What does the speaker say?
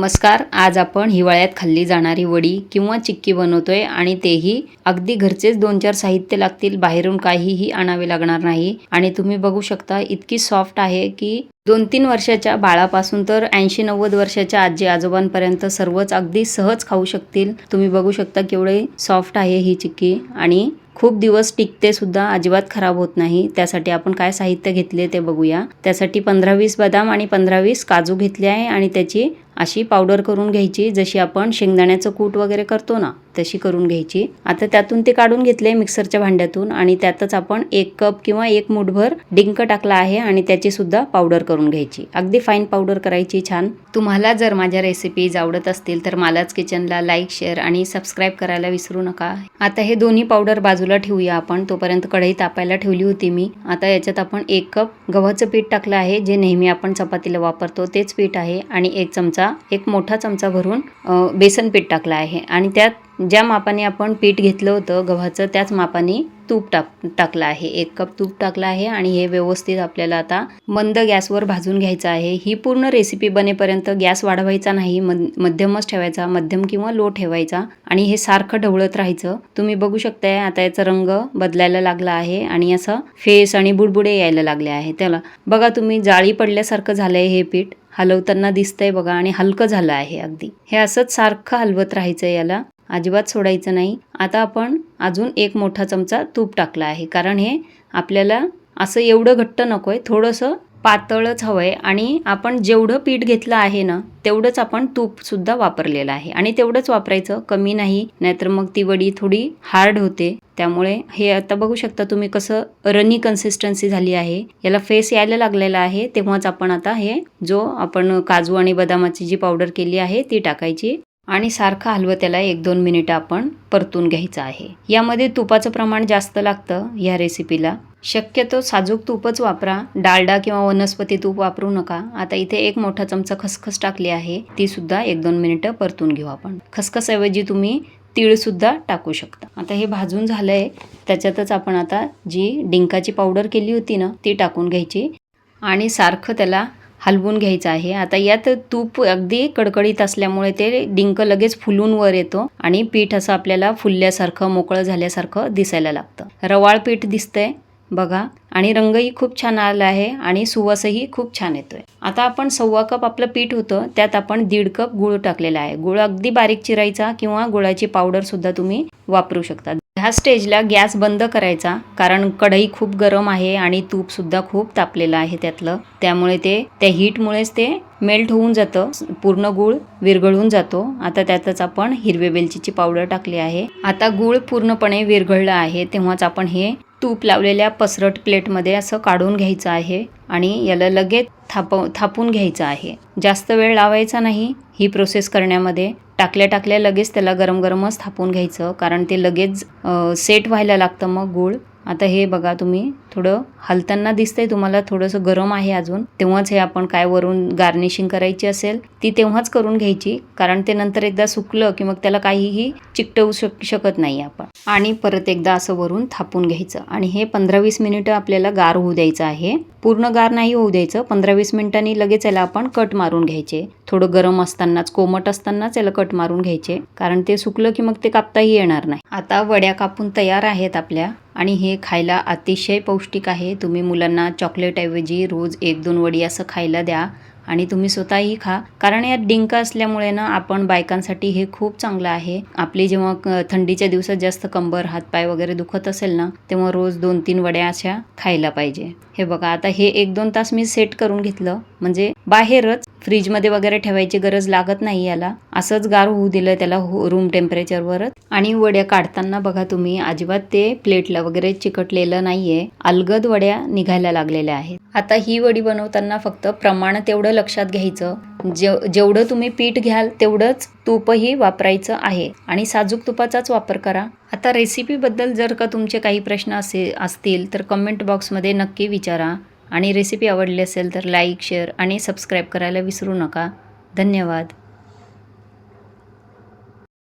नमस्कार आज आपण हिवाळ्यात खाल्ली जाणारी वडी किंवा चिक्की बनवतोय आणि तेही अगदी घरचेच दोन चार साहित्य लागतील बाहेरून काहीही आणावे लागणार नाही. आणि तुम्ही बघू शकता इतकी सॉफ्ट आहे की दोन तीन वर्षाच्या बाळापासून तर ऐंशी नव्वद वर्षाच्या आजी आजोबांपर्यंत सर्वच अगदी सहज खाऊ शकतील. तुम्ही बघू शकता केवढे सॉफ्ट आहे ही चिक्की आणि खूप दिवस टिकते सुद्धा अजिबात खराब होत नाही. त्यासाठी आपण काय साहित्य घेतले ते बघूया. त्यासाठी पंधरा वीस बदाम आणि पंधरा वीस काजू घेतले आहे आणि त्याची अशी पावडर करून घ्यायची जशी आपण शेंगदाण्याचं कूट वगैरे करतो ना तशी करून घ्यायची. आता त्यातून ते काढून घेतले मिक्सरच्या भांड्यातून आणि त्यातच आपण एक कप किंवा एक मुठभर डिंक टाकला आहे आणि त्याची सुद्धा पावडर करून घ्यायची. अगदी फाईन पावडर करायची छान. तुम्हाला जर माझ्या रेसिपीज आवडत असतील तर मालाच किचनला लाईक शेअर आणि सबस्क्राईब करायला विसरू नका. आता हे दोन्ही पावडर बाजूला ठेवूया आपण. तोपर्यंत कढई तापायला ठेवली होती मी. आता याच्यात आपण एक कप गव्हाचं पीठ टाकलं आहे जे नेहमी आपण चपातीला वापरतो. तेच पीठ आहे आणि एक चमचा एक मोठा चमचा भरून बेसन पीठ टाकलं आहे. आणि त्यात ज्या मापाने आपण पीठ घेतलं होतं गव्हाचं त्याच मापाने तूप टाक टाकलं आहे. एक कप तूप टाकलं आहे आणि हे व्यवस्थित आपल्याला आता मंद गॅसवर भाजून घ्यायचं आहे. ही पूर्ण रेसिपी बनेपर्यंत गॅस वाढवायचा नाही. मध मध्यमच ठेवायचा मध्यम किंवा लो ठेवायचा आणि हे सारखं ढवळत राहायचं. तुम्ही बघू शकताय आता याचा रंग बदलायला लागला आहे आणि असं फेस आणि बुडबुडे यायला लागले आहे. त्याला बघा तुम्ही जाळी पडल्यासारखं झालंय हे पीठ. हलवताना दिसतंय बघा आणि हलकं झालं आहे अगदी. हे असंच सारखं हलवत राहायचं याला. अजिबात सोडायचं नाही. आता आपण अजून एक मोठा चमचा तूप टाकला आहे. कारण हे आपल्याला असं एवढं घट्ट नको आहे थोडंसं पातळच हवं आहे आणि आपण जेवढं पीठ घेतलं आहे ना तेवढंच आपण तूपसुद्धा वापरलेलं आहे. आणि तेवढंच वापरायचं. कमी नाही. नाहीतर मग ती वडी थोडी हार्ड होते. त्यामुळे हे आता बघू शकता तुम्ही कसं रनी कन्सिस्टन्सी झाली आहे. याला फेस यायला लागलेला आहे. तेव्हाच आपण आता हे जो आपण काजू आणि बदामाची जी पावडर केली आहे ती टाकायची. आणि सारखं हलवं त्याला एक दोन मिनिटं आपण परतून घ्यायचं आहे. यामध्ये तुपाचं प्रमाण जास्त लागतं ह्या रेसिपीला. शक्यतो साजूक तूपच वापरा. डालडा किंवा वनस्पती तूप वापरू नका. आता इथे एक मोठा चमचा खसखस टाकली आहे. ती सुद्धा एक दोन मिनिटं परतून घेऊ आपण. खसखसऐवजी तुम्ही तीळसुद्धा टाकू शकता. आता हे भाजून झालं आहे त्याच्यातच आपण आता जी डिंकाची पावडर केली होती ना ती टाकून घ्यायची. आणि सारखं त्याला हलवून घ्यायचं आहे. आता यात तूप अगदी कडकडीत असल्यामुळे ते डिंक लगेच फुलून वर येतो आणि पीठ असं आपल्याला फुलल्यासारखं मोकळं झाल्यासारखं दिसायला लागतं. रवाळ पीठ दिसतंय बघा आणि रंगही खूप छान आला आहे आणि सुवासही खूप छान येतोय. आता आपण सव्वा कप आपलं पीठ होतं त्यात आपण दीड कप गुळ टाकलेला आहे. गुळ अगदी बारीक चिरायचा किंवा गुळाची पावडर सुद्धा तुम्ही वापरू शकता. ह्या स्टेजला गॅस बंद करायचा कारण कढई खूप गरम आहे आणि तूप सुद्धा खूप तापलेलं आहे त्यातलं. त्यामुळे ते त्या हीटमुळेच ते मेल्ट होऊन जातं पूर्ण गूळ विरघळून जातो. आता त्यातच आपण हिरवे वेलचीची पावडर टाकली आहे. आता गूळ पूर्णपणे विरघळलं आहे तेव्हाच आपण हे तूप लावलेल्या पसरट प्लेटमध्ये असं काढून घ्यायचं आहे आणि याला लगेच थाप थापून घ्यायचं आहे. जास्त वेळ लावायचा नाही. ही प्रोसेस करण्यामध्ये टाकल्या टाकल्या लगेच त्याला गरम गरमच थापून घ्यायचं कारण ते लगेच सेट व्हायला लागतं मग गूळ. आता हे बघा तुम्ही थोडं हलताना दिसतंय तुम्हाला थोडंसं गरम आहे अजून. तेव्हाच हे आपण काय वरून गार्निशिंग करायची असेल ती तेव्हाच करून घ्यायची कारण ते नंतर एकदा सुकलं की मग त्याला काहीही चिकटवू शक शकत नाही आपण. आणि परत एकदा असं वरून थापून घ्यायचं. आणि हे पंधरा वीस मिनिटं आपल्याला गार होऊ द्यायचं आहे. पूर्ण गार नाही होऊ द्यायचं पंधरा वीस मिनिटांनी लगेच याला आपण कट मारून घ्यायचे. थोडं गरम असतानाच कोमट असतानाच याला कट मारून घ्यायचे कारण ते सुकलं की मग ते कापताही येणार नाही. आता वड्या कापून तयार आहेत आपल्या. आणि हे खायला अतिशय पौष्टिक आहे. तुम्ही मुलांना चॉकलेटऐवजी रोज एक दोन वडी असं खायला द्या आणि तुम्ही स्वतःही खा. कारण यात डिंक असल्यामुळे ना आपण बायकांसाठी हे खूप चांगलं आहे. आपली जेव्हा थंडीच्या दिवसात जास्त कंबर हातपाय वगैरे दुखत असेल ना तेव्हा रोज दोन तीन वड्या अशा खायला पाहिजे. हे बघा आता हे एक दोन तास मी सेट करून घेतलं. म्हणजे बाहेरच फ्रीजमध्ये वगैरे ठेवायची गरज लागत नाही याला. असंच गार होऊ दिलं त्याला हो, रूम टेम्परेचरवरच आणि वड्या काढताना बघा तुम्ही अजिबात ते प्लेटला वगैरे चिकटलेलं नाहीये. अलगद वड्या निघायला लागलेल्या आहेत. आता ही वडी बनवताना फक्त प्रमाण तेवढं लक्षात घ्यायचं. जे जेवढं तुम्ही पीठ घ्याल तेवढंच तूपही वापरायचं आहे. आणि साजूक तुपाचाच वापर करा. आता रेसिपीबद्दल जर का तुमचे काही प्रश्न असे असतील तर कमेंट बॉक्समध्ये नक्की विचारा. आणि रेसिपी आवडली असेल तर लाईक शेअर आणि सबस्क्राईब करायला विसरू नका. धन्यवाद.